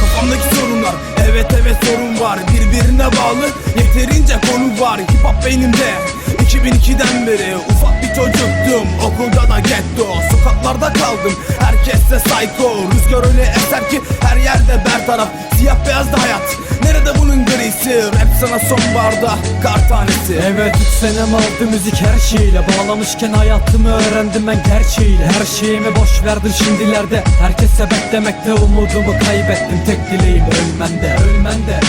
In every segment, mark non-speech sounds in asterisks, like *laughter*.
Kafamdaki sorunlar evet evet sorun var. Birbirine bağlı yeterince konu var. Hip hop beynimde 2002'den beri ufak bir çocuktum. Okulda da getto Sokaklarda kaldım. Herkeste psycho Rüzgar öyle eser ki her yerde bertaraf. Siyah beyaz da hayat Nerede bunun grisi? Rap sana sonbaharda kar tanesi. Evet üç senem aldı müzik her şeyle. Bağlamışken hayatımı öğrendim ben gerçeğiyle. Her şeyimi boş verdim şimdilerde. Herkese beklemekte umudumu kaybettim. Tek dileğim ölmende Ölmende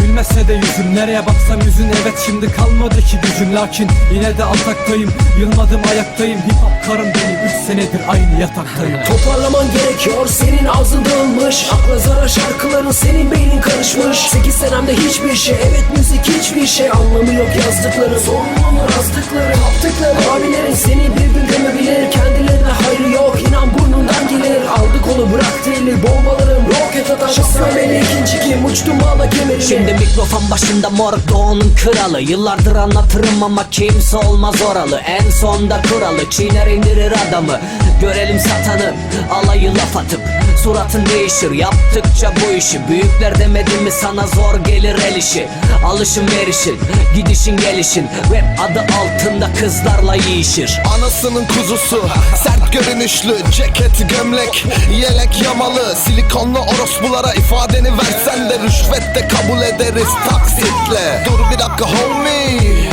Gülmese de yüzüm nereye baksam yüzün. Evet şimdi kalmadı ki gücüm. Lakin yine de ataktayım Yılmadım ayaktayım. Hip hop karım benim. Üç senedir aynı yataktayım. *laughs* Toparlaman gerekiyor. Senin ağzın dağılmış. Akla zarar şarkıların senin beynin karışmış. 8 senemde hiçbir şey. Evet müzik hiçbir şey. Anlamı yok yazdıkları sorumluluğunu yazdıkları Yaptıkları. Abilerin seni bir gün gömebilir. Kendilerine hayrı yok. İnan burnundan gelir. Aldı kolu bıraktı eli bombaların roket atar. Şoför beni ikinci kim? Uçtum bağla kemerini. Şimdi mikrofon başında moruk doğunun kralı. Yıllardır anlatırım ama kimse olmaz oralı. En sonda kuralı. Çiğner indirir adamı. Görelim satanı. Alayı laf atıp Suratın değişir yaptıkça bu işi. Büyükler demedi mi sana zor gelir el işi. Alışın verişin gidişin gelişin. Rap adı altında kızlarla yiyişir. Anasının kuzusu Sert görünüşlü Ceket gömlek Yelek yamalı Silikonlu orospulara ifadeni versen de Rüşvet de kabul ederiz taksitle. Dur bir dakika homie.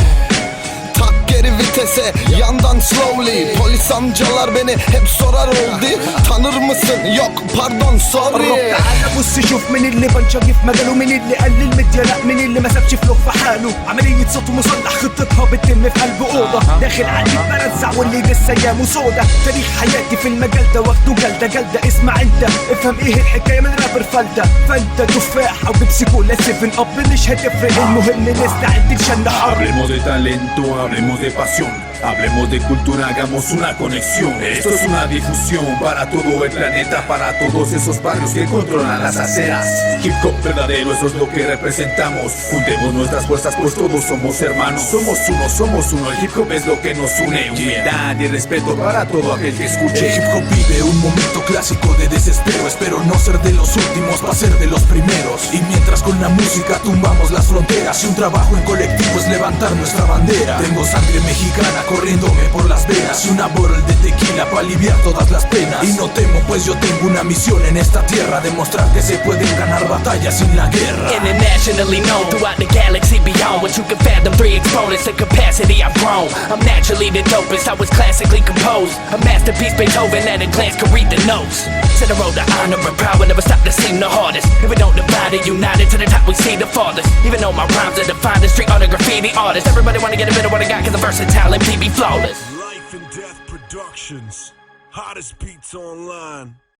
Tak geri vitese yandan slowly. Polis amcalar beni hep sorar oldu? Yok pardon sorry. أنا بص شوف مين اللي بنشغف مجاله مين اللي قال الميديا لا مين اللي ما سابش فلوق في حاله. عملية صوت مسلح خطتها بتتم في قلب أوضة. داخل عندي برزع واللي لسه أيامه سودا تاريخ حياتي في المجال ده واخده جلدة جلدة. اسمع أنت افهم إيه الحكاية من رابر فأنت تفاح أو بيبسي كولا سيفن اب مش هتفرق. المهم نستعد عشان نحرر Hablemos de talento, hablemos de pasión, hablemos de cultura, hagamos una conexión. Esto es una difusión para todo el planeta, para todos esos barrios que controlan las aceras. Hip hop verdadero, eso es lo que representamos. Juntemos nuestras fuerzas, pues todos somos hermanos. Somos uno, somos uno. El hip hop es lo que nos une. Humildad y respeto para todo aquel que escuche. El hip hop vive un momento clásico de desespero Espero no ser de los últimos, va a ser de los primeros Y mientras con la música tumbamos las fronteras Y un trabajo en colectivo es levantar nuestra bandera Tengo sangre mexicana corriéndome por las venas Y una bottle de tequila para aliviar todas las penas Y no temo pues yo tengo una misión en esta tierra Demostrar que se pueden ganar batallas sin la guerra. Internationally known throughout the galaxy beyond What you can fathom, three exponents of capacity I've grown. I'm naturally the dopest, I was classically composed. A masterpiece, Beethoven at a glance could read the notes. To the road to honor and power, never stop to seem the hardest. If we don't divide it, united to the top we see the farthest. Even though my rhymes are defined as street art and graffiti artist. Everybody wanna get a bit of what I got cause I'm versatile and be flawless. Life and Death Productions. Hottest beats online.